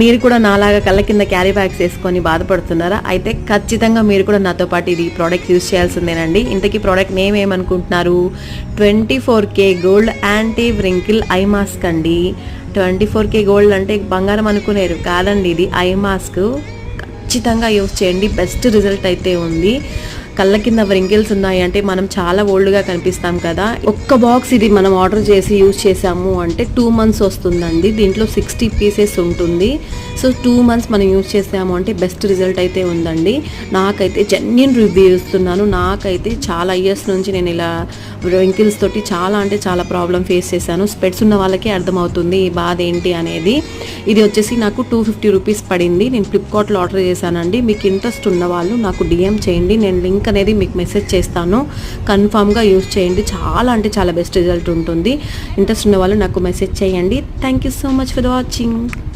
మీరు కూడా నాలాగా కళ్ళ కింద క్యారీ బ్యాగ్స్ వేసుకొని బాధపడుతున్నారా? అయితే ఖచ్చితంగా మీరు కూడా నాతో పాటు ఇది ప్రోడక్ట్ యూస్ చేయాల్సిందేనండి. ఇంతకీ ప్రోడక్ట్ నేమ్ ఏమనుకుంటున్నారు twenty four K gold anti wrinkle eye mask అండి. ట్వంటీ ఫోర్ కే గోల్డ్ అంటే బంగారం అనుకునేరు. కాదండి ఇది ఐ మాస్క్ ఖచ్చితంగా యూస్ చేయండి. బెస్ట్ రిజల్ట్ అయితే ఉంది. కళ్ళ కింద వ్రింకిల్స్ ఉన్నాయి అంటే మనం చాలా ఓల్డ్గా కనిపిస్తాం కదా. ఒక్క బాక్స్ ఇది మనం ఆర్డర్ చేసి యూజ్ చేసాము అంటే టూ మంత్స్ వస్తుందండి. దీంట్లో సిక్స్టీ పీసెస్ ఉంటుంది. సో టూ మంత్స్ మనం యూజ్ చేసాము అంటే బెస్ట్ రిజల్ట్ అయితే ఉందండి. నాకైతే జెన్యున్ రివ్యూ ఇస్తున్నాను. నాకైతే చాలా ఇయర్స్ నుంచి నేను ఇలా వ్రింకిల్స్ తోటి చాలా అంటే చాలా ప్రాబ్లం ఫేస్ చేశాను. స్పెట్స్ ఉన్న వాళ్ళకే అర్థమవుతుంది ఈ బాధ ఏంటి అనేది. ఇది వచ్చేసి నాకు టూ ఫిఫ్టీ రూపీస్ పడింది. నేను ఫ్లిప్కార్ట్లో ఆర్డర్ చేశానండి. మీకు ఇంట్రెస్ట్ ఉన్న వాళ్ళు నాకు డిఎం చేయండి. నేను లింక్ అనేది మీకు మెసేజ్ చేస్తాను. కన్ఫామ్గా యూజ్ చేయండి. చాలా అంటే చాలా బెస్ట్ రిజల్ట్ ఉంటుంది. ఇంట్రెస్ట్ ఉన్న వాళ్ళు నాకు మెసేజ్ చేయండి. Thank you so much for watching